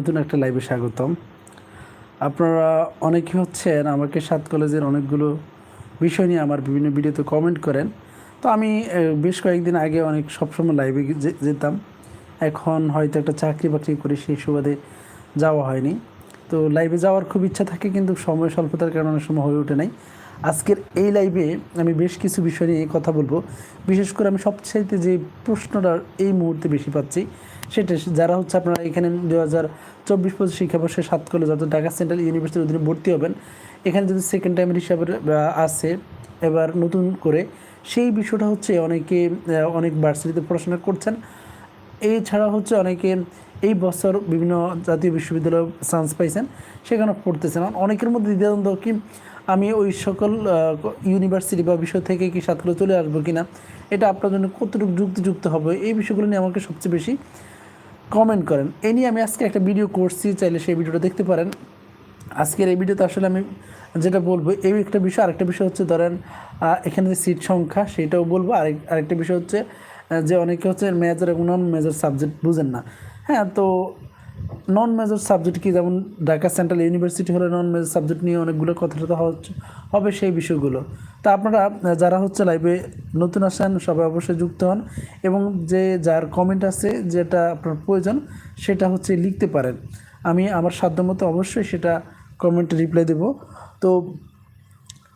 নতুন একটা লাইভে স্বাগতম। আপনারা অনেকে হচ্ছেন আমাকে সাত কলেজের অনেকগুলো বিষয় নিয়ে আমার বিভিন্ন ভিডিওতে কমেন্ট করেন। তো আমি বেশ কয়েকদিন আগে অনেক সবসময় লাইভে যেতাম। এখন হয়তো একটা চাকরি বাকরি করে সেই সুবাদে যাওয়া হয়নি। তো লাইভে যাওয়ার খুব ইচ্ছা থাকে কিন্তু সময় স্বল্পতার কারণে অনেক সময় হয়ে ওঠে নাই। আজকের এই লাইভে আমি বেশ কিছু বিষয় নিয়ে কথা বলব। বিশেষ করে আমি সবচাইতে যে প্রশ্নটা এই মুহূর্তে বেশি পাচ্ছি, সেটা যারা হচ্ছে আপনারা এখানে দু হাজার চব্বিশ পঁচিশ শিক্ষাবর্ষে সাত কলেজ অর্থাৎ ঢাকা সেন্ট্রাল ইউনিভার্সিটির অধীনে ভর্তি হবেন। এখানে যদি সেকেন্ড টাইমের হিসাবে আছে এবার নতুন করে, সেই বিষয়টা হচ্ছে অনেকে অনেক ভার্সিটিতে পড়াশোনা করছেন। এছাড়া হচ্ছে অনেকে এই বছর বিভিন্ন জাতীয় বিশ্ববিদ্যালয়ে চান্স পাইছেন সেখানে পড়তেছেন। অনেকের মধ্যে দ্বিধাদ্বন্দ্ব কি, আমি ওই সকল ইউনিভার্সিটি বা বিষয় থেকে কি সাতগুলো চলে আসব কিনা, এটা আপনার জন্য কতটুকু যুক্তিযুক্ত হবে, এই বিষয়গুলো নিয়ে আমাকে সবচেয়ে বেশি কমেন্ট করেন। এ নিয়ে আমি আজকে একটা ভিডিও করছি, চাইলে সেই ভিডিওটা দেখতে পারেন। আজকের এই ভিডিওতে আসলে আমি যেটা বলব, এই একটা বিষয়, আরেকটা বিষয় হচ্ছে ধরেন এখানে যে সিট সংখ্যা, সেটাও বলব। আরেক, আরেকটা বিষয় হচ্ছে যে অনেকে হচ্ছে মেজর এবং নন মেজর সাবজেক্ট বুঝেন না। হ্যাঁ তো নন মেজর সাবজেক্ট কি? যেমন ঢাকা সেন্ট্রাল ইউনিভার্সিটি হলে নন মেজর সাবজেক্ট নিয়ে অনেকগুলো কথা টথা হচ্ছে, হবে সেই বিষয়গুলো। তা আপনারা, যারা হচ্ছে লাইভে নতুন আসেন, সবাই অবশ্যই যুক্ত হন এবং যে যার কমেন্ট আছে, যেটা আপনার প্রয়োজন, সেটা হচ্ছে লিখতে পারেন। আমি আমার সাধ্যমতো অবশ্যই সেটা কমেন্টে রিপ্লাই দেব। তো,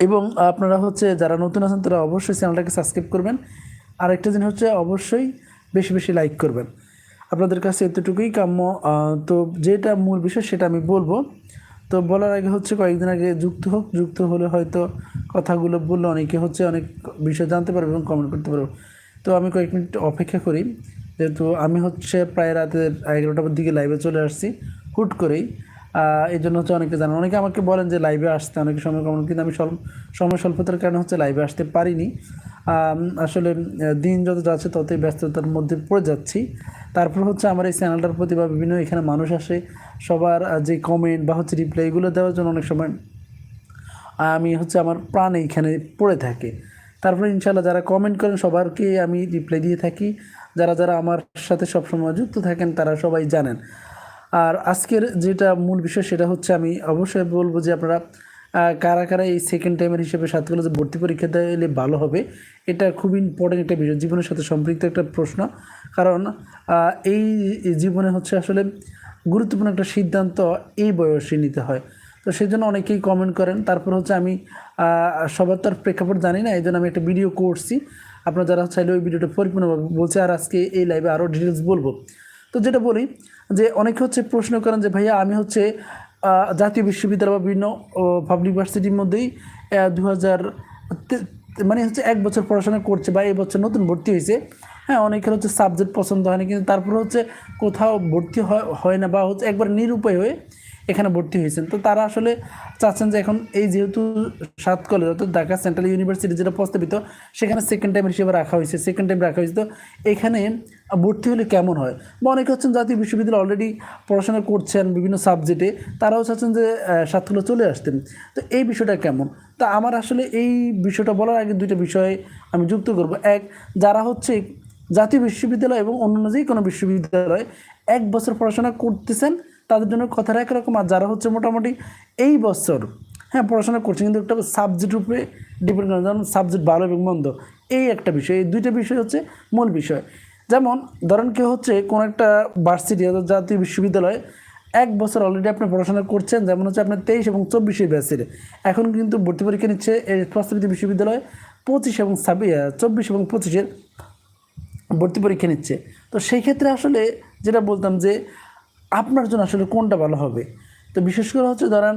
এবং আপনারা হচ্ছে যারা নতুন আছেন, তারা অবশ্যই চ্যানেলটাকে সাবস্ক্রাইব করবেন। আর একটা জিনিস হচ্ছে, অবশ্যই বেশি বেশি লাইক করবেন। আপনাদের কাছে এতটুকুই কাম্য। তো যেটা মূল বিষয় সেটা আমি বলব। তো বলার আগে হচ্ছে কয়েকদিন আগে যুক্ত হোক, যুক্ত হলে হয়তো কথাগুলো বললে অনেকে হচ্ছে অনেক বিষয় জানতে পারবে এবং কমেন্ট করতে পারব। তো আমি কয়েক মিনিট অপেক্ষা করি। যেহেতু আমি হচ্ছে প্রায় রাতের এগারোটার দিকে লাইভে চলে আসছি, হুট করেই। এই জন্য হচ্ছে অনেকে জানেন। অনেকে আমাকে বলেন যে লাইভে আসতে অনেক সময় কমেন্ট কিন্তু আমি সময় স্বল্পতার কারণে হচ্ছে লাইভে আসতে পারিনি। আসলে দিন যত যাচ্ছে ততই ব্যস্ততার মধ্যে পড়ে যাচ্ছি। তারপর হচ্ছে আমার এই চ্যানেলটার প্রতি বা বিভিন্ন এখানে মানুষ আসে, সবার যে কমেন্ট বা হচ্ছে রিপ্লাই এগুলো দেওয়ার জন্য অনেক সময় আমি হচ্ছে আমার প্রাণ এইখানে পড়ে থাকে। তারপরে ইনশাল্লাহ যারা কমেন্ট করেন সবারকে আমি রিপ্লাই দিয়ে থাকি। যারা যারা আমার সাথে সবসময় যুক্ত থাকেন তারা সবাই জানেন। আর আজকের যেটা মূল বিষয় সেটা হচ্ছে আমি অবশ্যই বলব যে আপনারা কারা কারা এই সেকেন্ড টাইমের হিসেবে সাত কলেজে ভর্তি পরীক্ষা দিলে ভালো হবে, এটা খুব ইম্পর্টেন্ট একটা বিষয়। জীবনের সাথে সম্পৃক্ত একটা প্রশ্ন। কারণ এই জীবনে হচ্ছে আসলে গুরুত্বপূর্ণ একটা সিদ্ধান্ত এই বয়সে নিতে হয়। তো সেই জন্য অনেকেই কমেন্ট করেন। তারপর হচ্ছে আমি সবার তো আর প্রেক্ষাপট জানি না এই জন্য আমি একটা ভিডিও করছি। আপনারা যারা চাইলে ওই ভিডিওটা পরিপূর্ণভাবে বলছে, আর আজকে এই লাইভে আরও ডিটেলস বলব। তো যেটা বলি, যে অনেকে হচ্ছে প্রশ্ন করেন যে, ভাইয়া, আমি হচ্ছে জাতীয় বিশ্ববিদ্যালয় বা বিভিন্ন পাবলিক ইউনিভার্সিটির মধ্যেই দু হাজার মানে হচ্ছে এক বছর পড়াশোনা করছে বা এই বছর নতুন ভর্তি হয়েছে। হ্যাঁ অনেকের হচ্ছে সাবজেক্ট পছন্দ হয়নি, কিন্তু তারপরে হচ্ছে কোথাও ভর্তি হয় না বা হচ্ছে একবার নিরুপায় হয়ে এখানে ভর্তি হয়েছেন। তো তারা আসলে চাচ্ছেন যে এখন এই যেহেতু সাত কলেজ অর্থাৎ ঢাকা সেন্ট্রাল ইউনিভার্সিটি যেটা প্রস্তাবিত, সেখানে সেকেন্ড টাইম হিসেবে রাখা হয়েছে সেকেন্ড টাইম রাখা হয়েছে। তো এখানে ভর্তি হলে কেমন হয়? বা অনেকে হচ্ছেন জাতীয় বিশ্ববিদ্যালয় অলরেডি পড়াশোনা করছেন বিভিন্ন সাবজেক্টে তারাও চাচ্ছেন যে সাত কলেজ চলে আসতেন। তো এই বিষয়টা কেমন? তা আমার আসলে এই বিষয়টা বলার আগে দুইটা বিষয় আমি যুক্ত করব। এক, যারা হচ্ছে জাতীয় বিশ্ববিদ্যালয় এবং অন্যান্য যে কোনো বিশ্ববিদ্যালয় এক বছর পড়াশোনা করতেছেন তাদের জন্য কথাটা একরকম আর যারা হচ্ছে মোটামুটি এই বছর হ্যাঁ পড়াশোনা করছে, কিন্তু একটা সাবজেক্ট উপরে ডিপেন্ড করে যেমন সাবজেক্ট ভালো এবং মন্দ, এই একটা বিষয়, এই দুইটা বিষয় হচ্ছে মূল বিষয়। যেমন, ধরেন কেউ হচ্ছে কোনো একটা ভার্সিটি অর্থাৎ জাতীয় বিশ্ববিদ্যালয় এক বছর অলরেডি আপনি পড়াশোনা করছেন, যেমন হচ্ছে আপনার তেইশ এবং চব্বিশের ব্যাচের এখন কিন্তু ভর্তি পরীক্ষা নিচ্ছে প্রস্তাবিত বিশ্ববিদ্যালয় পঁচিশ এবং ছাব্বিশ চব্বিশ এবং পঁচিশের ভর্তি পরীক্ষা নিচ্ছে। তো সেই ক্ষেত্রে আসলে যেটা বলতাম যে আপনার জন্য আসলে কোনটা ভালো হবে? তো বিশেষ করে হচ্ছে ধরেন,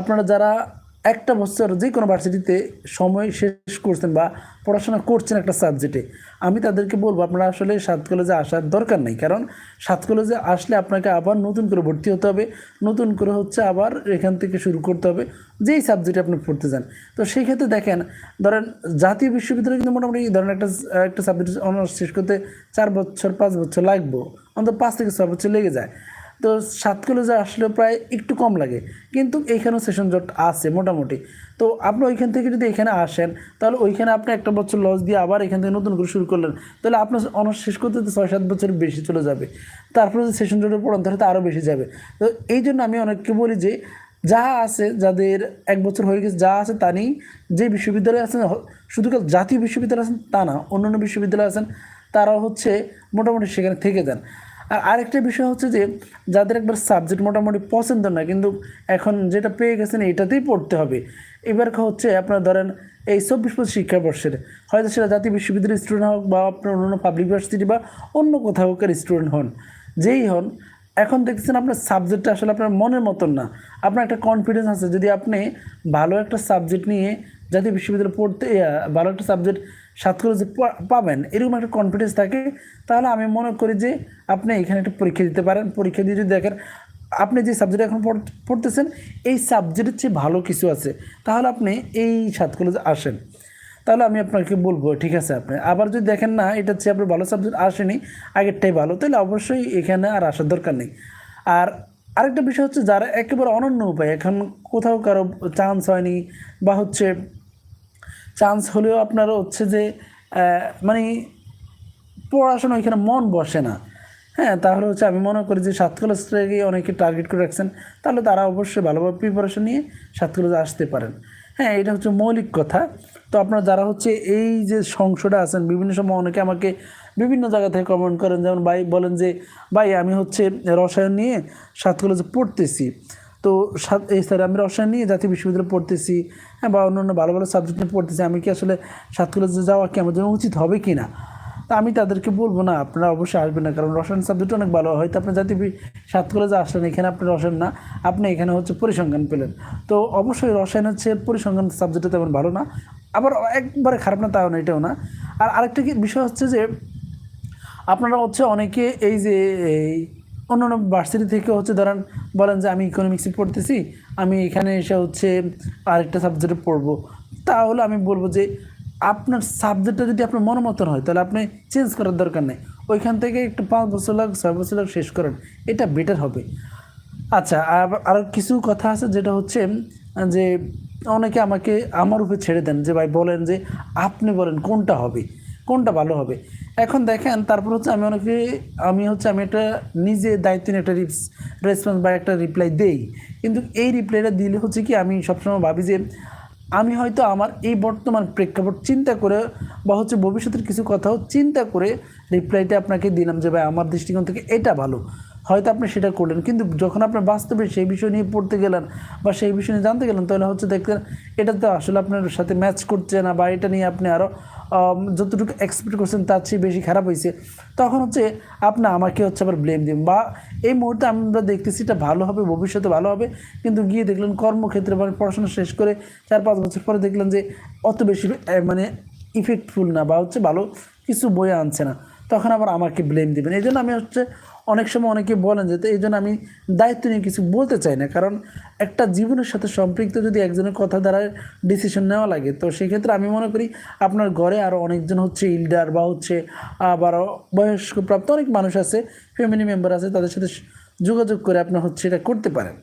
আপনারা যারা একটা বছর যে কোনো ভার্সিটিতে সময় শেষ করছেন বা পড়াশোনা করছেন একটা সাবজেক্টে, আমি তাদেরকে বলব, আপনারা আসলে সাত কলেজে আসার দরকার নেই। কারণ সাত কলেজে আসলে আপনাকে আবার নতুন করে ভর্তি হতে হবে, নতুন করে হচ্ছে আবার এখান থেকে শুরু করতে হবে, যেই সাবজেক্টে আপনি পড়তে যান। তো সেই ক্ষেত্রে দেখেন, ধরেন জাতীয় বিশ্ববিদ্যালয়ে কিন্তু মোটামুটি ধরেন একটা একটা সাবজেক্ট অনার্স শেষ করতে চার বছর, পাঁচ বছর লাগবো, অন্তত পাঁচ থেকে ছয় বছর লেগে যায়। তো সাত কলেজে আসলে প্রায় একটু কম লাগে। কিন্তু এইখানেও সেশন জট আছে মোটামুটি। তো আপনি ওইখান থেকে যদি এখানে আসেন, তাহলে ওইখানে আপনি একটা বছর লস দিয়ে আবার এখান থেকে নতুন করে শুরু করলেন। তাহলে আপনার অনার্স শেষ করতে তো ছয় সাত বছর বেশি চলে যাবে। তারপরে যদি সেশন জটে পড়েন, তাহলে তো আরও বেশি যাবে। তো এই জন্য আমি অনেককে বলি যে, যা আছে যাদের এক বছর হয়ে গেছে, যা আছে তা নেই। যে বিশ্ববিদ্যালয়ে আছেন শুধু জাতীয় বিশ্ববিদ্যালয় আছেন তা না, অন্যান্য বিশ্ববিদ্যালয় আছেন, তারাও হচ্ছে মোটামুটি সেখানে থেকে যান। আর আরেকটা বিষয় হচ্ছে যে, যাদের একবার সাবজেক্ট মোটামুটি পছন্দ না, কিন্তু এখন যেটা পেয়ে গেছেন এটাতেই পড়তে হবে। এবার হচ্ছে, আপনার ধরেন এই চব্বিশ পঁচিশ শিক্ষাবর্ষের, হয়তো সেটা জাতীয় বিশ্ববিদ্যালয়ের স্টুডেন্ট হোক বা আপনার অন্য পাবলিক ইউনিভার্সিটি বা অন্য কোথাও স্টুডেন্ট হন। যেই হন, এখন দেখছেন আপনার সাবজেক্টটা আসলে আপনার মনের মতন না। আপনার একটা কনফিডেন্স আছে, যদি আপনি ভালো একটা সাবজেক্ট নিয়ে জাতীয় বিশ্ববিদ্যালয়ে পড়তে ভালো একটা সাবজেক্ট সাত কলেজে পা- পাবেন, এরকম একটা কনফিডেন্স থাকে, তাহলে আমি মনে করি যে আপনি এখানে একটা পরীক্ষা দিতে পারেন। পরীক্ষা দিয়ে যদি দেখেন, আপনি যে সাবজেক্ট এখন পড়- পড়তেছেন, এই সাবজেক্টের চেয়ে ভালো কিছু আছে। তাহলে আপনি এই সাত কলেজে আসেন, তাহলে আমি আপনাকে বলব, ঠিক আছে আপনি? আবার যদি দেখেন না এটা হচ্ছে আপনার ভালো সাবজেক্ট আসেনি, আগেরটাই ভালো, তাহলে অবশ্যই এখানে আর আসার দরকার নেই। আর আরেকটা বিষয় হচ্ছে, যারা একেবারে অনন্য উপায়, এখন কোথাও কারও চান্স হয়নি, বা হচ্ছে চান্স হলেও আপনার হচ্ছে যে মানে পড়াশোনা ওইখানে মন বসে না। হ্যাঁ তাহলে হচ্ছে আমি মনে করি যে সাত কলেজটাকে অনেকে টার্গেট করে রাখছেন। তাহলে তারা অবশ্যই ভালোভাবে প্রিপারেশন নিয়ে সাত কলেজে আসতে পারেন। হ্যাঁ এটা হচ্ছে মৌলিক কথা। তো আপনারা যারা হচ্ছে এই যে সংশয়টা আছেন, বিভিন্ন সময় অনেকে আমাকে বিভিন্ন জায়গা থেকে কমেন্ট করেন, যেমন ভাই বলেন যে, ভাই, আমি হচ্ছে রসায়ন নিয়ে সাত কলেজে পড়তেছি। তো এই স্যার, আমি রসায়ন নিয়ে জাতীয় বিশ্ববিদ্যালয়ে পড়তেছি হ্যাঁ বা অন্য অন্য ভালো ভালো সাবজেক্ট নিয়ে পড়তেছি, আমি কি আসলে সাত কলেজে যাওয়া কি আমার জন্য উচিত হবে কি না? তা আমি তাদেরকে বলব না, আপনারা অবশ্যই আসবেন না, কারণ রসায়ন সাবজেক্ট অনেক ভালো হয়তো আপনি জাতীয় সাত কলেজে আসলেন, এখানে আপনি রসায়ন না, আপনি এখানে হচ্ছে পরিসংখ্যান পেলেন। তো অবশ্যই রসায়ন হচ্ছে পরিসংখ্যান সাবজেক্টটা তেমন ভালো না, আবার একবারে খারাপ না, তাও না, এটাও না। আর আরেকটা কি বিষয় হচ্ছে যে, আপনারা হচ্ছে অনেকে এই যে এই অন্যান্য ভার্সিটি থেকে হচ্ছে ধরেন বলেন যে আমি ইকোনমিক্সে পড়তেছি, আমি এখানে এসে হচ্ছে আরেকটা সাবজেক্টে পড়ব। তাহলে আমি বলব যে আপনার সাবজেক্টটা যদি আপনার মন মতন হয়, তাহলে আপনি চেঞ্জ করার দরকার নেই। ওইখান থেকে একটু পাঁচ বছর লাগ, ছয় বছর লাগ শেষ করেন। এটা বেটার হবে। আচ্ছা আর কিছু কথা আছে যেটা হচ্ছে, যে অনেকে আমাকে আমার উপরে ছেড়ে দেন যে, ভাই বলেন যে, আপনি বলেন কোনটা হবে? কোনটা ভালো হবে? এখন দেখেন, তারপর হচ্ছে আমি অনেকে, আমি হচ্ছে, আমি একটা নিজে দায়িত্ব নিয়ে একটা রেসপন্স বা একটা রিপ্লাই দেই। কিন্তু এই রিপ্লাইটা দিলে হচ্ছে কি, আমি সবসময় ভাবি যে আমি হয়তো আমার এই বর্তমান প্রেক্ষাপট চিন্তা করে বা হচ্ছে ভবিষ্যতের কিছু কথাও চিন্তা করে রিপ্লাইটা আপনাকে দিলাম যে, ভাই, আমার দৃষ্টিকোণ থেকে এটা ভালো। হয়তো আপনি সেটা করলেন। কিন্তু যখন আপনার বাস্তবে সেই বিষয় নিয়ে পড়তে গেলেন বা সেই বিষয় নিয়ে জানতে গেলেন, তাহলে হচ্ছে দেখলেন এটা তো আসলে আপনার সাথে ম্যাচ করছে না বা এটা নিয়ে আপনি আরও যতটুকু এক্সপেক্ট করছেন তার চেয়ে বেশি খারাপ হয়েছে। তখন হচ্ছে আপনি আমাকে হচ্ছে আবার ব্লেম দিন বা এই মুহূর্তে আমরা দেখতেছি এটা ভালো হবে, ভবিষ্যতে ভালো হবে। কিন্তু গিয়ে দেখলেন কর্মক্ষেত্রে মানে পড়াশোনা শেষ করে চার পাঁচ বছর পরে দেখলেন যে অত বেশি মানে ইফেক্টফুল না বা হচ্ছে ভালো কিছু বয়ে আনছে না। তখন আবার আমাকে ব্লেম দেবেন। এই জন্য আমি হচ্ছে অনেক সময় অনেকে বলেন যে, তো এই জন্য আমি দায়িত্ব নিয়ে কিছু বলতে চাই না। কারণ একটা জীবনের সাথে সম্পৃক্ত যদি একজনের কথা দ্বারা ডিসিশন নেওয়া লাগে, তো সেক্ষেত্রে আমি মনে করি আপনার ঘরে আরও অনেকজন হচ্ছে ইল্ডার বা হচ্ছে আবার বয়স্ক প্রাপ্ত অনেক মানুষ আছে ফ্যামিলি মেম্বার আছে, তাদের সাথে যোগাযোগ করে আপনার হচ্ছে এটা করতে পারেন।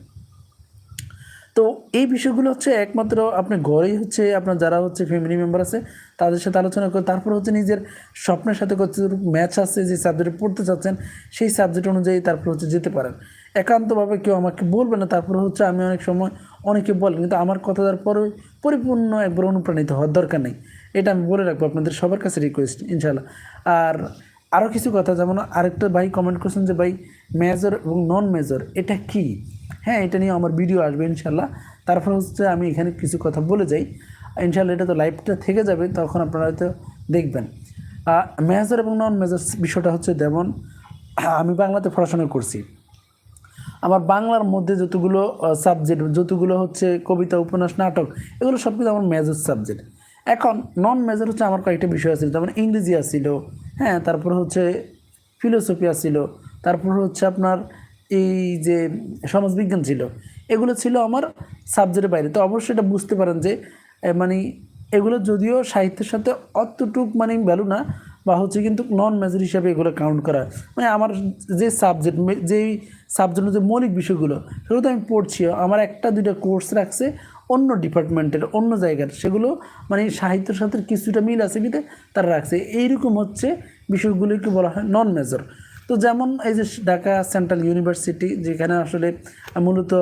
তো এই বিষয়গুলো হচ্ছে একমাত্র আপনার ঘরেই হচ্ছে আপনার যারা হচ্ছে ফ্যামিলি মেম্বার আছে, তাদের সাথে আলোচনা করে, তারপর হচ্ছে নিজের স্বপ্নের সাথে কতটুকু ম্যাচ আছে যে সাবজেক্টে পড়তে চাচ্ছেন, সেই সাবজেক্ট অনুযায়ী তারপর হচ্ছে যেতে পারেন। একান্তভাবে কেউ আমাকে বলবে না, তারপর হচ্ছে আমি অনেক সময় অনেকে বলেন কিন্তু আমার কথা তার পরে পরিপূর্ণ একবার অনুপ্রাণিত হওয়ার দরকার নেই। এটা আমি বলে রাখব আপনাদের সবার কাছে রিকোয়েস্ট ইনশাল্লাহ আর আরও কিছু কথা, যেমন আরেকটা ভাই কমেন্ট করছেন যে, ভাই মেজর এবং নন মেজর এটা কি? হ্যাঁ এটা নিয়ে আমার ভিডিও আসবে ইনশাল্লাহ। তারপর হচ্ছে আমি এখানে কিছু কথা বলে যাই। ইনশাল্লাহ এটা তো লাইভটা থেকে যাবে, তখন আপনারা হয়তো দেখবেন। মেজর এবং নন মেজর বিষয়টা হচ্ছে যেমন, আমি বাংলাতে পড়াশোনা করছি। আমার বাংলার মধ্যে যতগুলো সাবজেক্ট যতগুলো হচ্ছে কবিতা, উপন্যাস, নাটক, এগুলো সব কিছু আমার মেজর সাবজেক্ট এখন নন মেজর হচ্ছে আমার কয়েকটা বিষয় আছে, যেমন ইংরেজি আসছিল হ্যাঁ তারপর হচ্ছে ফিলোসফি আসছিল তারপর হচ্ছে আপনার এই যে সমাজবিজ্ঞান ছিল, এগুলো ছিল আমার সাবজেক্টের বাইরে। তো অবশ্যই এটা বুঝতে পারেন যে মানে এগুলো যদিও সাহিত্যের সাথে অতটুক মানে ভ্যালু না, বা হচ্ছে কিন্তু নন মেজর হিসাবে এগুলো কাউন্ট করা। মানে আমার যে সাবজেক্ট যেই সাবজেক্টের যে মৌলিক বিষয়গুলো, সেগুলো তো আমি পড়ছি। আমার একটা, দুইটা কোর্স রাখছে অন্য ডিপার্টমেন্টের অন্য জায়গার। সেগুলো মানে সাহিত্যের সাথে কিছুটা মিল আছে বিতে তারা রাখছে। এইরকম হচ্ছে বিষয়গুলোকে বলা হয় নন মেজর তো যেমন এই যে ঢাকা সেন্ট্রাল ইউনিভার্সিটি, যেখানে আসলে মূলত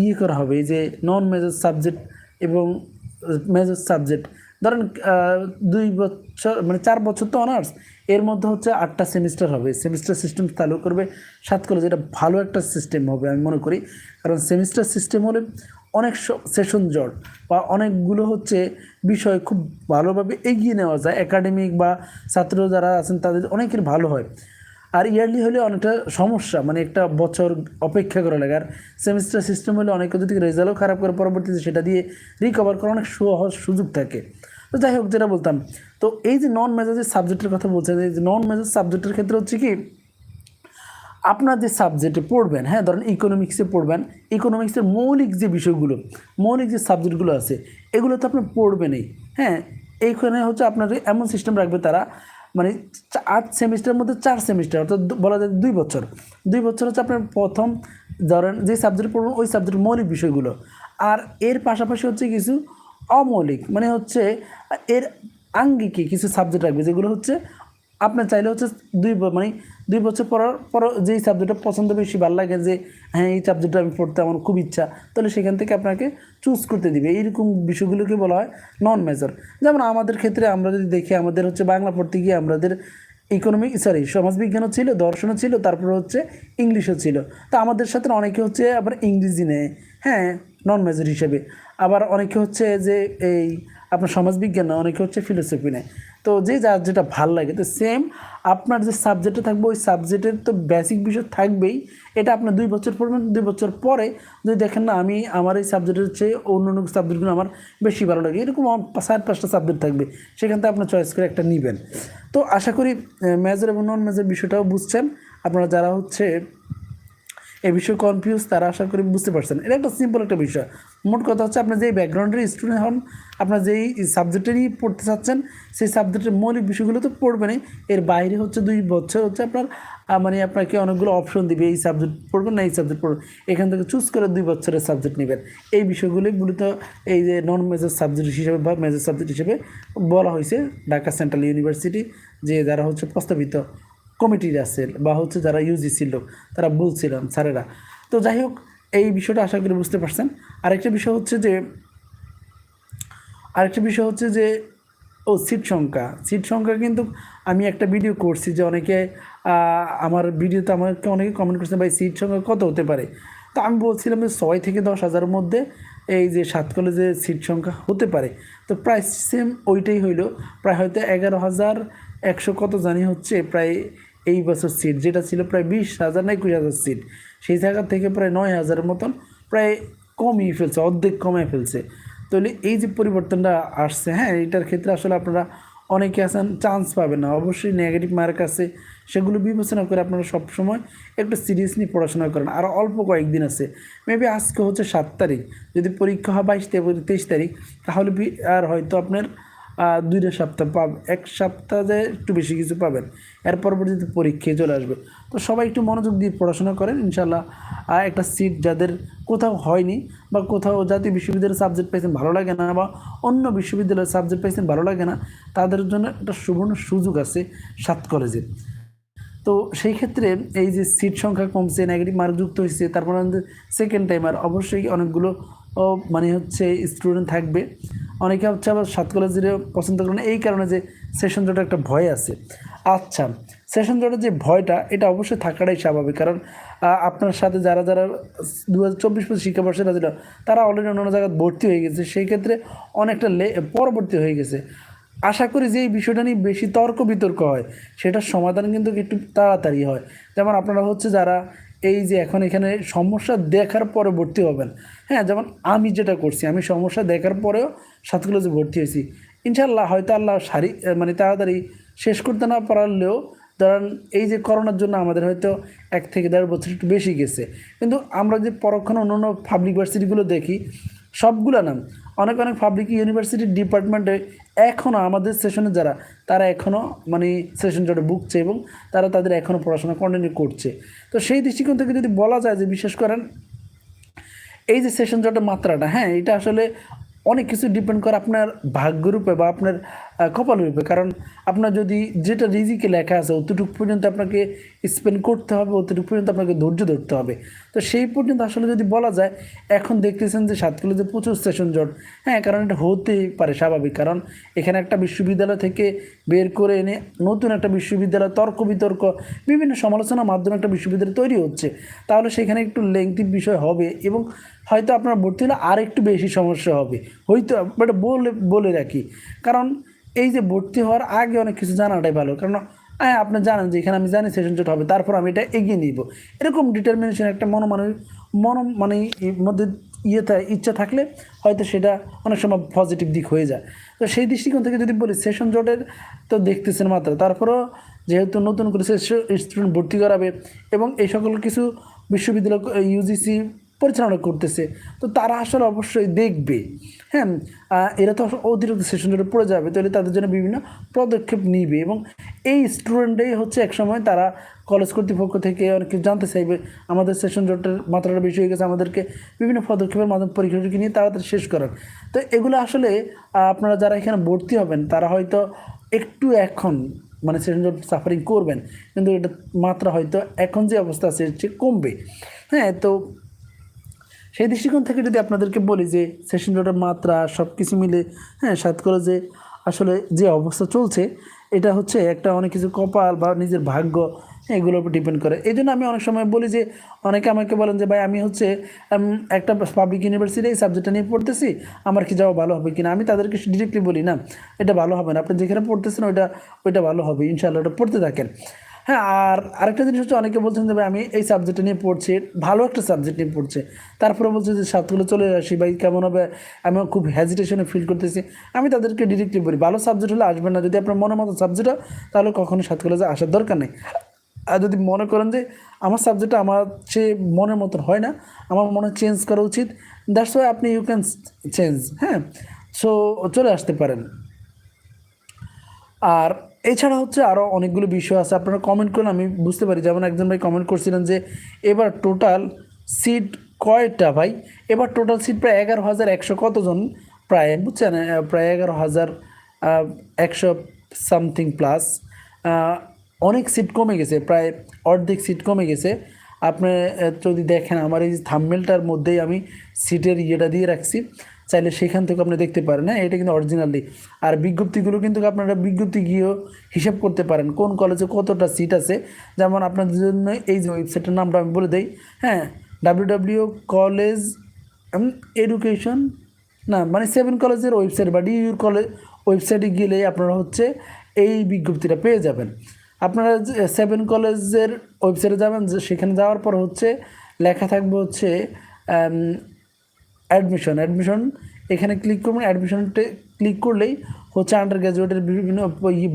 ইয়ে করা হবে, এই যে নন মেজর সাবজেক্ট এবং মেজর সাবজেক্ট ধরেন দুই বছর মানে চার বছর তো অনার্স, এর মধ্যে হচ্ছে আটটা সেমিস্টার হবে। সেমিস্টার সিস্টেম চালু করবে সাত কলেজ এটা ভালো একটা সিস্টেম হবে আমি মনে করি। কারণ সেমিস্টার সিস্টেম হলে অনেক সেশন জট বা অনেকগুলো হচ্ছে বিষয় খুব ভালোভাবে এগিয়ে নেওয়া যায়। একাডেমিক বা ছাত্র যারা আছেন, তাদের অনেকের ভালো হয়। আর ইয়ারলি হলে অনেকটা সমস্যা মানে একটা বছর অপেক্ষা করা লাগে। আর সেমিস্টার সিস্টেম হলে অনেকে যদি রেজাল্টও খারাপ করে পরবর্তীতে সেটা দিয়ে রিকভার করার অনেক সহজ সুযোগ থাকে। তো যাই হোক, যেটা বলতাম। তো এই যে নন মেজর যে সাবজেক্টের কথা বলছেন, এই যে নন মেজর সাবজেক্টের ক্ষেত্রে হচ্ছে কি, আপনার যে সাবজেক্টে পড়বেন হ্যাঁ ধরেন ইকোনমিক্সে পড়বেন ইকোনমিক্সের মৌলিক যে বিষয়গুলো, মৌলিক যে সাবজেক্টগুলো আছে, এগুলো তো আপনি পড়বেনই হ্যাঁ। এইখানে হচ্ছে আপনার এমন সিস্টেম রাখবে তারা মানে আট সেমিস্টারের মধ্যে চার সেমিস্টার অর্থাৎ বলা যায় দুই বছর। দুই বছর হচ্ছে আপনার প্রথম, ধরেন যে সাবজেক্ট পড়বেন ওই সাবজেক্টের মৌলিক বিষয়গুলো। আর এর পাশাপাশি হচ্ছে কিছু অমৌলিক মানে হচ্ছে এর আঙ্গিকে কিছু সাবজেক্ট রাখবে, যেগুলো হচ্ছে আপনার চাইলে হচ্ছে দুই মানে দুই বছর পর পর যেই সাবজেক্টটা পছন্দ বেশি, ভালো লাগে যে হ্যাঁ এই সাবজেক্টটা আমি পড়তে আমার খুব ইচ্ছা, তাহলে সেখান থেকে আপনাকে চুজ করতে দিবে। এইরকম বিষয়গুলোকে বলা হয় নন মেজর যেমন আমাদের ক্ষেত্রে আমরা যদি দেখি, আমাদের হচ্ছে বাংলা পড়তে গিয়ে আমাদের ইকোনমিক সরি সমাজবিজ্ঞানও ছিল, দর্শনও ছিল, তারপরে হচ্ছে ইংলিশও ছিল। তো আমাদের সাথে অনেকে হচ্ছে আবার ইংরেজি নেয় হ্যাঁ নন মেজর হিসেবে। আবার অনেকে হচ্ছে যে, এই আপনার সমাজবিজ্ঞান না, অনেকে হচ্ছে ফিলোসফি নেয়। তো যে যার যেটা ভালো লাগে, তো সেম আপনার যে সাবজেক্টে থাকবে, ওই সাবজেক্টের তো বেসিক বিষয় থাকবেই। এটা আপনার দুই বছর পড়বেন দুই বছর পরে যদি দেখেন না, আমি আমার এই সাবজেক্টের চেয়ে অন্য অন্য সাবজেক্টগুলো আমার বেশি ভালো লাগে। এরকম চার পাঁচটা সাবজেক্ট থাকবে, সেখান থেকে আপনার চয়েস করে একটা নেবেন। তো আশা করি মেজর এবং নন মেজর বিষয়টাও বুঝছেন। আপনারা যারা হচ্ছে এই বিষয়ে কনফিউজ তারা আশা করি বুঝতে পারছেন। এটা একটা সিম্পল একটা বিষয়। মোট কথা হচ্ছে আপনার যেই ব্যাকগ্রাউন্ডের স্টুডেন্ট হন, আপনার যেই সাবজেক্টেরই পড়তে চাচ্ছেন, সেই সাবজেক্টের মৌলিক বিষয়গুলো তো পড়বেনই। এর বাইরে হচ্ছে দুই বছর হচ্ছে আপনার মানে আপনাকে অনেকগুলো অপশন দিবে, এই সাবজেক্ট পড়বেন না, এই সাবজেক্ট পড়বেন। এখান থেকে চুজ করে দুই বছরের সাবজেক্ট নেবেন। এই বিষয়গুলি মূলত এই যে নন মেজর সাবজেক্ট হিসেবে বা মেজর সাবজেক্ট হিসেবে বলা হয়েছে ঢাকা সেন্ট্রাল ইউনিভার্সিটি যে যারা হচ্ছে প্রস্তাবিত। কমিটির আছে বা হচ্ছে যারা ইউজিসি লোক, তারা বলছিলাম স্যারেরা। তো যাই হোক, এই বিষয়টা আশা করি বুঝতে পারছেন। আরেকটা বিষয় হচ্ছে যে, আরেকটা বিষয় হচ্ছে যে, ও সিট সংখ্যা। সিট সংখ্যা কিন্তু আমি একটা ভিডিও করছি যে অনেকে আমার ভিডিওতে আমাকে অনেকে কমেন্ট করছে, ভাই, সিট সংখ্যা কত হতে পারে? তো আমি বলছিলাম যে ছয় থেকে দশ হাজারের মধ্যে এই যে সাত কলেজে সিট সংখ্যা হতে পারে। তো প্রায় সেম ওইটাই হইল। প্রায় হয়তো এগারো হাজার একশো কত জানি হচ্ছে, প্রায় এই বছর সিট যেটা ছিল প্রায় বিশ হাজার না একুশ হাজার সিট সেই জায়গা থেকে প্রায় নয় হাজারের মতন প্রায় কমিয়ে ফেলছে, অর্ধেক কমিয়ে ফেলছে। তাহলে এই যে পরিবর্তনটা আসছে হ্যাঁ এটার ক্ষেত্রে আসলে আপনারা অনেকে আছেন চান্স পাবেন না। অবশ্যই নেগেটিভ মার্ক আছে, সেগুলো বিবেচনা করে আপনারা সবসময় একটু সিরিয়াসলি পড়াশোনা করেন। আর অল্প কয়েকদিন আছে মেবি আজকে হচ্ছে সাত তারিখ, যদি পরীক্ষা হয় বাইশ তেইশ তারিখ, তাহলে আর হয়তো আপনার দুইটা সপ্তাহ পাব এক সপ্তাহে একটু বেশি কিছু পাবেন এর পরবর্তীতে পরীক্ষায় চলে আসবে তো সবাই একটু মনোযোগ দিয়ে পড়াশোনা করেন ইনশাল্লাহ আহ, একটা সিট যাদের কোথাও হয়নি বা কোথাও জাতীয় বিশ্ববিদ্যালয়ের সাবজেক্ট পাইছেন ভালো লাগে না বা অন্য বিশ্ববিদ্যালয়ের সাবজেক্ট পাইছেন ভালো লাগে না তাদের জন্য একটা সুবর্ণ সুযোগ আছে সাত কলেজে তো সেই ক্ষেত্রে এই যে সিট সংখ্যা কমছে নেগেটিভ মার্ক যুক্ত হয়েছে তারপর সেকেন্ড টাইমার অবশ্যই অনেকগুলো মানে হচ্ছে স্টুডেন্ট থাকবে। অনেকে হচ্ছে আবার সাত কলেজের পছন্দ করে না, এই কারণে যে সেশন জটের একটা ভয় আছে। আচ্ছা সেশন জটের যে ভয়টা, এটা অবশ্যই থাকাটাই স্বাভাবিক। কারণ আপনার সাথে যারা যারা দু হাজার চব্বিশ পঁচিশ শিক্ষাবর্ষের আছে, তারা অলরেডি অন্য জায়গায় ভর্তি হয়ে গেছে। সেই ক্ষেত্রে অনেকটা লে, পরবর্তী হয়ে গেছে। আশা করি যে এই বিষয়টা নিয়ে বেশি তর্ক বিতর্ক হয়, সেটার সমাধান কিন্তু একটু তাড়াতাড়ি হয়। যেমন আপনারা হচ্ছে যারা এই যে এখন এখানে সমস্যা দেখার পরে ভর্তি হবেন। হ্যাঁ যেমন আমি যেটা করছি, আমি সমস্যা দেখার পরেও সাতগুলো যে ভর্তি হয়েছি। ইনশাল্লাহ হয়তো আল্লাহ সারি মানে তাড়াতাড়ি শেষ করতে না পারলেও ধরেন এই যে করোনার জন্য আমাদের হয়তো এক থেকে দেড় বছর একটু বেশি গেছে। কিন্তু আমরা যে পরক্ষণে অন্য অন্য পাবলিক ভার্সিটিগুলো দেখি, সবগুলো নাম অনেক অনেক পাবলিক ইউনিভার্সিটির ডিপার্টমেন্টে এখনও আমাদের সেশনে যারা, তারা এখনও মানে সেশন জটে বুকছে এবং তারা তাদের এখনও পড়াশোনা কন্টিনিউ করছে। তো সেই দৃষ্টিকোণ থেকে যদি বলা যায় যে, বিশেষ করেন এই যে সেশন জটের মাত্রাটা হ্যাঁ এটা আসলে অনেক কিছু ডিপেন্ড করে আপনার ভাগ্যরূপে বা আপনার আহ, কপালরূপে কারণ আপনার যদি যেটা রিজিকে লেখা আছে অতটুকু পর্যন্ত আপনাকে স্পেন্ড করতে হবে অতটুকু পর্যন্ত আপনাকে ধৈর্য ধরতে হবে। তো সেই পর্যন্ত আসলে যদি বলা যায় এখন দেখতেছেন যে সাত কলেজে প্রচুর সেশন জট হ্যাঁ কারণ এটা হতেই পারে স্বাভাবিক। কারণ এখানে একটা বিশ্ববিদ্যালয় থেকে বের করে এনে নতুন একটা বিশ্ববিদ্যালয় তর্ক বিতর্ক বিভিন্ন সমালোচনার মাধ্যমে একটা বিশ্ববিদ্যালয় তৈরি হচ্ছে। তাহলে সেখানে একটু লেংথি বিষয় হবে এবং হয়তো আপনার ভর্তি হলে আর একটু বেশি সমস্যা হবে। হয়তো বাট বলে বলে রাখি। কারণ এই যে ভর্তি হওয়ার আগে অনেক কিছু জানাটাই ভালো। কারণ হ্যাঁ আপনি জানেন যে এখানে আমি জানি সেশন জট হবে, তারপর আমি এটা এগিয়ে নিব। এরকম ডিটারমিনেশন একটা মন মন মানে এর মধ্যে ইয়ে থা- ইচ্ছা থাকলে হয়তো সেটা অনেক সময় পজিটিভ দিক হয়ে যায়। তো সেই দৃষ্টিকোণ থেকে যদি বলি সেশন জটের তো দেখতেছেন মাত্র। তারপরও যেহেতু নতুন করে স্টুডেন্ট ভর্তি করাবে এবং এই সকল কিছু বিশ্ববিদ্যালয় ইউজিসি পরিচালনা করতেছে। তো তারা আসলে অবশ্যই দেখবে। হ্যাঁ এরা তো অতিরিক্ত সেশন জটে পড়ে যাবে, তাহলে তাদের জন্য বিভিন্ন পদক্ষেপ নিবে এবং এই স্টুডেন্টরাই হচ্ছে একসময় তারা কলেজ কর্তৃপক্ষ থেকে অনেক কিছু জানতে চাইবে। আমাদের সেশন জোটের মাত্রাটা বেশি হয়ে গেছে, আমাদেরকে বিভিন্ন পদক্ষেপের মাধ্যমে পরীক্ষা টরীক্ষা নিয়ে তাড়াতাড়ি শেষ করার। তো এগুলো আসলে আপনারা যারা এখানে ভর্তি হবেন, তারা হয়তো একটু এখন মানে সেশন জোট সাফারিং করবেন, কিন্তু এটা মাত্রা হয়তো এখন যে অবস্থা আছে চেয়ে কমবে। হ্যাঁ তো সেই দৃষ্টিকোণ থেকে যদি আপনাদেরকে বলি যে সেশন জটের মাত্রা সব কিছু মিলে হ্যাঁ সাত করে যে আসলে যে অবস্থা চলছে এটা হচ্ছে একটা অনেক কিছু কপাল বা নিজের ভাগ্য হ্যাঁ, এগুলোর উপর ডিপেন্ড করে। এই জন্য আমি অনেক সময় বলি যে অনেকে আমাকে বলেন যে ভাই আমি হচ্ছে একটা পাবলিক ইউনিভার্সিটি এই সাবজেক্টটা নিয়ে পড়তেছি আমার কি যাওয়া ভালো হবে কিনা? আমি তাদেরকে ডিরেক্টলি বলি না এটা ভালো হবে না। আপনি যেখানে পড়তেছেন ওইটা ওইটা ভালো হবে। ইনশাল্লাহ ওটা পড়তে থাকেন। হ্যাঁ আর আরেকটা জিনিস হচ্ছে অনেকে বলছেন যে, ভাই, আমি এই সাবজেক্টটা নিয়ে পড়ছি, ভালো একটা সাবজেক্ট নিয়ে পড়ছে। তারপরে বলছে যে, সাতগুলো চলে আসি, ভাই, কেমন হবে? আমি খুব হ্যাজিটেশনে ফিল করতেছি। আমি তাদেরকে ডিরেক্টলি বলি, ভালো সাবজেক্ট হলে আসবেন না। যদি আপনার মনের মতো সাবজেক্ট হয় তাহলে কখনোই সাতগুলো যে আসার দরকার নেই। আর যদি মনে করেন যে, আমার সাবজেক্টটা আমার সে মনের মতন হয় না, আমার মনে চেঞ্জ করা উচিত দ্যাটস ওয়াই আপনি ইউ ক্যান চেঞ্জ হ্যাঁ সো চলে আসতে পারেন। আর এছাড়া হচ্ছে আরও অনেকগুলো বিষয় আছে, আপনারা কমেন্ট করলে আমি বুঝতে পারি। যেমন একজন ভাই কমেন্ট করছিলেন যে, এবার টোটাল সিট কয়টা ভাই? এবার টোটাল সিট প্রায় এগারো হাজার একশো কতজন? প্রায়, বুঝছেন? প্রায় এগারো হাজার একশো সামথিং প্লাস অনেক সিট কমে গেছে, প্রায় অর্ধেক সিট কমে গেছে। আপনি যদি দেখেন, আমার এই থাম্মেলটার মধ্যেই আমি সিটের ইয়েটা দিয়ে রাখছি। চাইলে সেখান থেকে আপনি দেখতে পারেন হ্যাঁ? এটা কিন্তু অরিজিনালি আর বিজ্ঞপ্তিগুলো কিন্তু আপনারা বিজ্ঞপ্তি গিয়েও হিসাব করতে পারেন, কোন কলেজে কতটা সিট আছে। যেমন আপনাদের জন্য এই যে ওয়েবসাইটের নামটা আমি বলে দিই হ্যাঁ? ডাব্লিউ ডাব্লিউ কলেজ এডুকেশন না মানে সেভেন কলেজের ওয়েবসাইট বা ডিইউর কলেজ ওয়েবসাইটে গেলে আপনারা হচ্ছে এই বিজ্ঞপ্তিটা পেয়ে যাবেন। আপনারা সেভেন কলেজের ওয়েবসাইটে যাবেন সেখানে যাওয়ার পর হচ্ছে লেখা থাকবে হচ্ছে অ্যাডমিশন অ্যাডমিশন এখানে ক্লিক করবেন অ্যাডমিশনতে ক্লিক করলেই হচ্ছে আন্ডার গ্র্যাজুয়েটের বিভিন্ন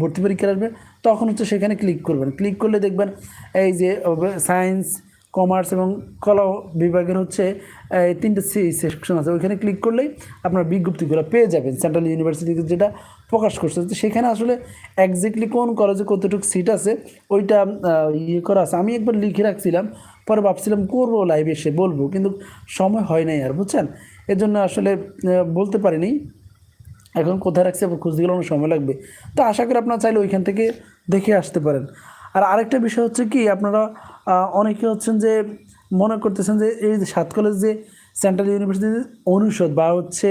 ভর্তি পরীক্ষা আসবে। তখন হচ্ছে সেখানে ক্লিক করবেন। ক্লিক করলে দেখবেন এই যে সায়েন্স কমার্স এবং কলা বিভাগের হচ্ছে এই তিনটে সেকশন আছে। ওইখানে ক্লিক করলেই আপনার বিজ্ঞপ্তিগুলো পেয়ে যাবেন। সেন্ট্রাল ইউনিভার্সিটিতে যেটা প্রকাশ করছে, তো সেখানে আসলে একজ্যাক্টলি কোন কলেজে কতটুকু সিট আছে, ওইটা ইয়ে করা আছে। আমি একবার লিখে রাখছিলাম পরে ভাবছিলাম করব লাইভে এসে বলব, কিন্তু সময় হয় নাই আর, বুঝছেন? এর জন্য আসলে বলতে পারিনি। এখন কোথায় রাখছে? খুঁজতে গেলে অনেক সময় লাগবে। তো আশা করি আপনারা চাইলে ওইখান থেকে দেখে আসতে পারেন। আর আরেকটা বিষয় হচ্ছে কি, আপনারা অনেকে হচ্ছেন যে মনে করতেছেন যে এই সাত কলেজ যে সেন্ট্রাল ইউনিভার্সিটি অনুষদ বা হচ্ছে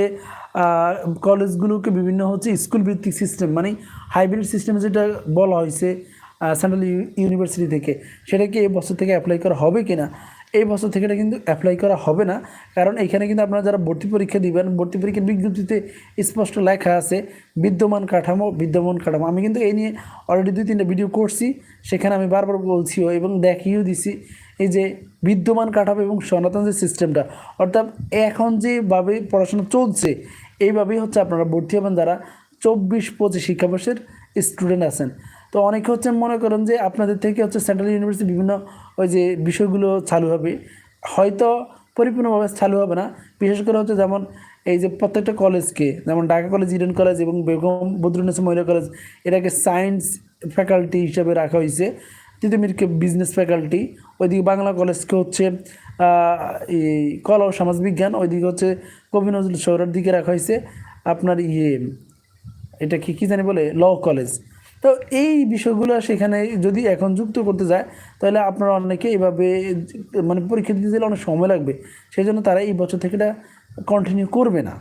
কলেজগুলোকে বিভিন্ন হচ্ছে স্কুল ভিত্তিক সিস্টেম মানে হাইব্রিড সিস্টেম যেটা বলা হয়েছে সেন্ট্রাল ইউনিভার্সিটি থেকে। সেটা কি এই বছর থেকে অ্যাপ্লাই করা হবে কি না এই বছর থেকে এটা কিন্তু অ্যাপ্লাই করা হবে না। কারণ এখানে কিন্তু আপনারা যারা ভর্তি পরীক্ষা দিবেন, ভর্তি পরীক্ষার বিজ্ঞপ্তিতে স্পষ্ট লেখা আছে, বিদ্যমান কাঠামো বিদ্যমান কাঠামো। আমি কিন্তু এই নিয়ে অলরেডি দুই তিনটা ভিডিও করছি। সেখানে আমি বারবার বলছিও এবং দেখিয়েও দিছি। এই যে বিদ্যমান কাঠামো এবং সনাতন যে সিস্টেমটা অর্থাৎ এখন যেভাবে পড়াশোনা চলছে, এইভাবেই হচ্ছে আপনারা ভর্তি হবেন যারা চব্বিশ পঁচিশ শিক্ষাবর্ষের স্টুডেন্ট আছেন। তো অনেকে হচ্ছে মনে করেন যে আপনাদের থেকে হচ্ছে সেন্ট্রাল ইউনিভার্সিটি বিভিন্ন ওই যে বিষয়গুলো চালু হবে। হয়তো পরিপূর্ণভাবে চালু হবে না। বিশেষ করে হচ্ছে যেমন এই যে প্রত্যেকটা কলেজকে, যেমন ঢাকা কলেজ ইডেন কলেজ এবং বেগম বদরুন্নেসা মহিলা কলেজ, এটাকে সায়েন্স ফ্যাকাল্টি হিসাবে রাখা হয়েছে। তিতুমিরকে বিজনেস ফ্যাকাল্টি ওইদিকে বাংলা কলেজকে হচ্ছে এই কলা ও সমাজবিজ্ঞান ওইদিকে হচ্ছে কবি নজরুল সৌরার দিকে রাখা হয়েছে। আপনার ইয়ে এটা কি কি জানি বলে? ল কলেজ তো এই বিষয়গুলো সেখানে যদি এখন যুক্ত করতে যায়, তাহলে আপনারা অনেকে এভাবে মানে পরীক্ষা দিতে গেলে অনেক সময় লাগবে। সেই জন্য তারা এই বছর থেকে এটা কন্টিনিউ করবে না।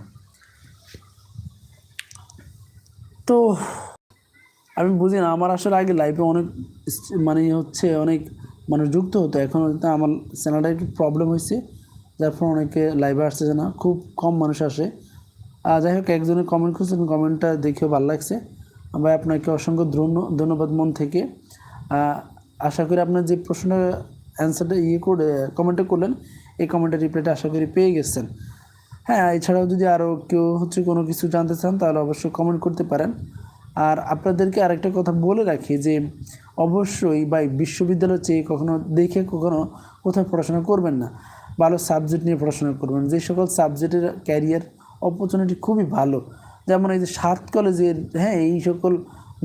তো আমি বুঝি না, আমার আসলে আগে লাইফে অনেক মানে হচ্ছে অনেক মানুষ যুক্ত হতো, এখন আমার চ্যানেলটা একটু প্রবলেম হয়েছে, যার ফলে অনেকে লাইভে আসতেছে না, খুব কম মানুষ আসে। আর যাই হোক, একজনের কমেন্ট করছেন কমেন্টটা দেখেও ভালো লাগছে। ভাই আপনাকে অসংখ্য ধন্য, ধন্যবাদ মন থেকে। আশা করি আপনার যে প্রশ্নের অ্যান্সারটা ইয়ে করে কমেন্টে করলেন, এই কমেন্টের রিপ্লাইটা আশা করি পেয়ে গেছেন। হ্যাঁ এছাড়াও যদি আরও কেউ হচ্ছে কোনো কিছু জানতে চান, তাহলে অবশ্যই কমেন্ট করতে পারেন। আর আপনাদেরকে আরেকটা কথা বলে রাখি যে, অবশ্যই বা বিশ্ববিদ্যালয় চেয়ে কখনো দেখে কখনো কোথাও পড়াশোনা করবেন না। ভালো সাবজেক্ট নিয়ে পড়াশোনা করবেন। যে সকল সাবজেক্টের ক্যারিয়ার অপরচুনিটি খুবই ভালো। যেমন এই যে সাত কলেজের হ্যাঁ এই সকল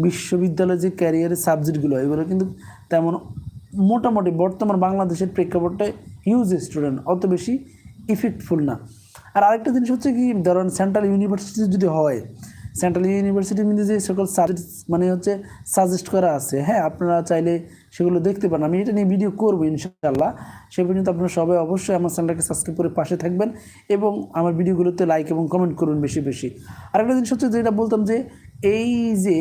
বিশ্ববিদ্যালয়ের যে ক্যারিয়ারের সাবজেক্টগুলো এগুলো কিন্তু তেমন মোটামুটি বর্তমান বাংলাদেশের প্রেক্ষাপটে হিউজ স্টুডেন্ট অত বেশি ইফেক্টফুল না। আর আরেকটা জিনিস হচ্ছে কি, ধরেন সেন্ট্রাল ইউনিভার্সিটি যদি হয় সেন্ট্রাল ইউনিভার্সিটির মধ্যে যে সকল সাবজেক্ট মানে হচ্ছে সাজেস্ট করা আছে হ্যাঁ আপনারা চাইলে সেগুলো দেখতে পারেন। আমি এটা নিয়ে ভিডিও করব ইনশাআল্লাহ। সে পর্যন্ত আপনারা সবাই অবশ্যই আমার চ্যানেলটাকে সাবস্ক্রাইব করে পাশে থাকবেন এবং আমার ভিডিওগুলোতে লাইক এবং কমেন্ট করুন বেশি বেশি। আরেকটা জিনিস হচ্ছে যেটা বলতাম যে, এই যে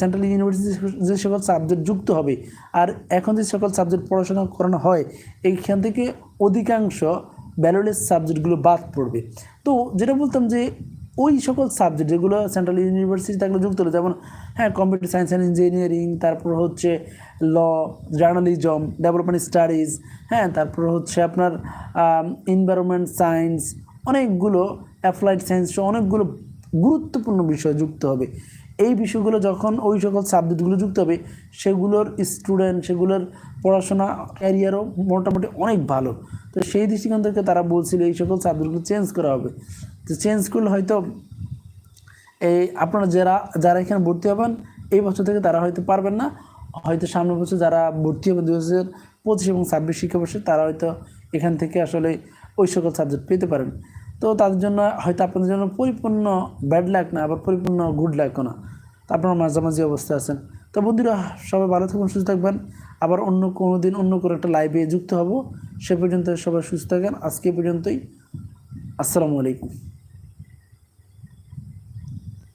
সেন্ট্রাল ইউনিভার্সিটি যে সকল সাবজেক্ট যুক্ত হবে আর এখন যে সকল সাবজেক্ট পড়াশোনা করানো হয়, এইখান থেকে অধিকাংশ ভ্যালুলেস সাবজেক্টগুলো বাদ পড়বে। তো যেটা বলতাম যে ওই সকল সাবজেক্ট যেগুলো সেন্ট্রাল ইউনিভার্সিটি থাকলে যুক্ত হলো, যেমন হ্যাঁ কম্পিউটার সায়েন্স অ্যান্ড ইঞ্জিনিয়ারিং তারপর হচ্ছে ল জার্নালিজম ডেভেলপমেন্ট স্টাডিজ হ্যাঁ তারপর হচ্ছে আপনার এনভায়রনমেন্ট সায়েন্স অনেকগুলো অ্যাপ্লাইড সায়েন্স অনেকগুলো গুরুত্বপূর্ণ বিষয় যুক্ত হবে। এই বিষয়গুলো যখন ওই সকল সাবজেক্টগুলো যুক্ত হবে, সেগুলোর স্টুডেন্ট সেগুলোর পড়াশোনা ক্যারিয়ারও মোটামুটি অনেক ভালো। তো সেই দৃষ্টিকোণ থেকে তারা বলছিল এই সকল সাবজেক্টগুলো চেঞ্জ করা হবে। তো চেঞ্জ করলে হয়তো এই আপনারা যারা যারা এখানে ভর্তি হবেন, এই বছর থেকে তারা হয়তো পারবেন না। হয়তো সামনের বছর যারা ভর্তি হবে দু হাজার পঁচিশ এবং ছাব্বিশ শিক্ষাবর্ষে, তারা হয়তো এখান থেকে আসলে ওই সকল সাবজেক্ট পেতে পারেন। তো তাদের জন্য হয়তো আপনাদের জন্য পরিপূর্ণ ব্যাড লাক না, আবার পরিপূর্ণ গুড লাকও না। তো আপনারা মাঝামাঝি অবস্থায় আছেন। তো বন্ধুরা, সবাই ভালো থাকবেন সুস্থ থাকবেন। আবার অন্য কোনো দিন অন্য কোনো একটা লাইভে যুক্ত হব। সে পর্যন্ত সবাই সুস্থ থাকেন। আজকে পর্যন্তই। আসসালামু আলাইকুম।